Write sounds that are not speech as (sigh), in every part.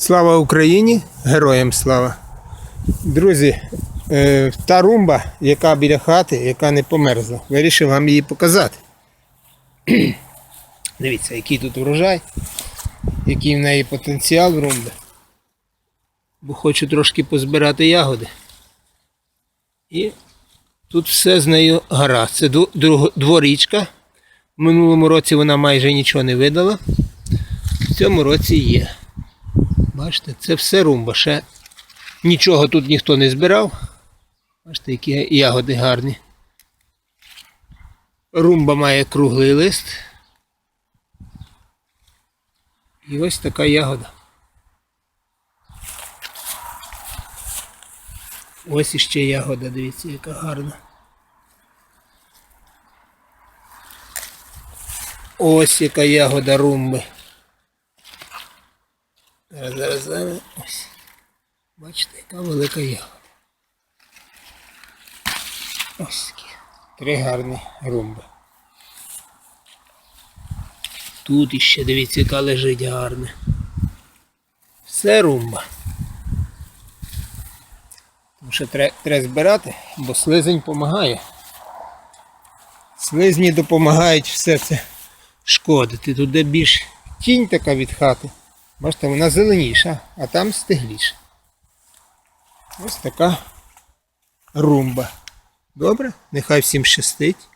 Слава Україні! Героям слава! Друзі, е, та румба, яка біля хати, яка не померзла, вирішив вам її показати. (clears throat) Дивіться, який тут урожай, який в неї потенціал румби. Бо хочу трошки позбирати ягоди. І тут все з нею гаразд. Це дворічка. В минулому році вона майже нічого не видала. В цьому році є. Бачите, це все румба. Ще нічого тут ніхто не збирав. Бачите, які ягоди гарні. Румба має круглий лист. І ось така ягода. Ось іще ягода, дивіться, яка гарна. Ось яка ягода румби. Зараз, зараз, зараз. Ось. Бачите, яка велика ягода. Ось такі. Три гарні румби. Тут іще дивіться, яка лежить гарна. Все румба. Тому що треба, треба збирати, бо слизень допомагає. Слизні допомагають все це шкодити. Тут де більш тінь така від хати. Бачите, вона зеленіша, а там стигліша. Ось така румба. Добре? Нехай всім щастить.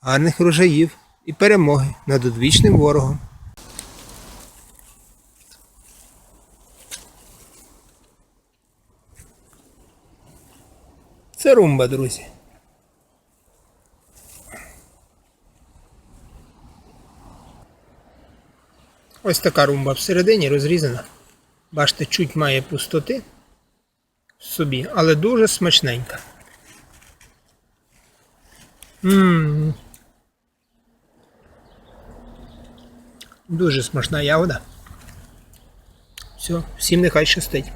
Гарних врожаїв і перемоги над одвічним ворогом. Це румба, друзі. Ось така румба всередині розрізана. Бачите, чуть має пустоти в собі, але дуже смачненька. Ммм. Дуже смачна ягода. Все, всім нехай щастить.